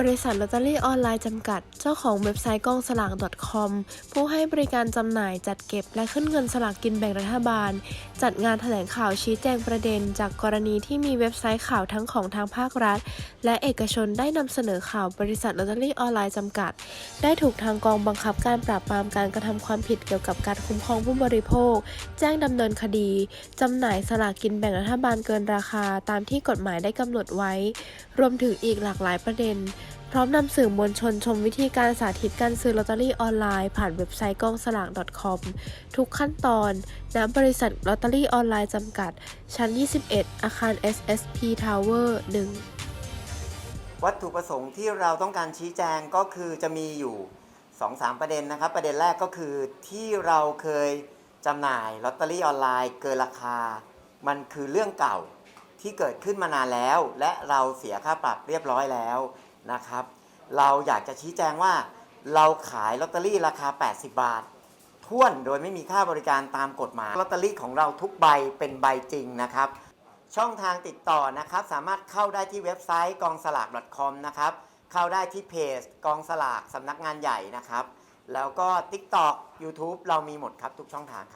บริษัทลอตเตอรี่ออนไลน์จำกัด เจ้าของเว็บไซต์กองสลาก .com ผู้ให้บริการจำหน่ายจัดเก็บและขึ้นเงินสลากกินแบ่งรัฐบาล จัดงานแถลงข่าวชี้แจงประเด็น จากกรณีที่มีเว็บไซต์ข่าวทั้งของทางภาครัฐ และเอกชนได้นำเสนอข่าวบริษัทลอตเตอรี่ออนไลน์จำกัด ได้ถูกทางกองบังคับการปราบปรามการกระทำความผิดเกี่ยวกับการคุ้มครองผู้บริโภค แจ้งดำเนินคดีจำหน่ายสลากกินแบ่งรัฐบาลเกินราคา ตามที่กฎหมายได้กำหนดไว้ รวมถึงอีกหลากหลายประเด็น ร้อมนำสื่อมวลชนชมวิธีการสาธิตการซื้อลอตเตอรี่ออนไลน์ผ่านเว็บไซต์กองสลาก .com ทุกขั้นตอนณบริษัทลอตเตอรี่ออนไลน์จำกัด ชั้น 21 อาคาร SSP Tower 1 วัตถุประสงค์ที่เราต้องการชี้แจงก็คือจะมีอยู่ 2-3 ประเด็นนะครับ ประเด็นแรกก็คือที่เราเคยจำหน่ายลอตเตอรี่ออนไลน์เกินราคา มันคือเรื่องเก่าที่เกิดขึ้นมานานแล้ว และเราเสียค่าปรับเรียบร้อยแล้ว นะครับ เราอยากจะชี้แจงว่าเราขายลอตเตอรี่ราคา 80 บาทท่วนโดยไม่มีค่าบริการตามกฎหมายลอตเตอรี่ของเราทุกใบเป็นใบจริงนะครับ ช่องทางติดต่อนะครับ สามารถเข้าได้ที่เว็บไซต์กองสลาก .com นะครับ เข้าได้ที่เพจกองสลากสำนักงานใหญ่นะครับ แล้วก็ TikTok YouTube เรามีหมดครับทุกช่องทางครับ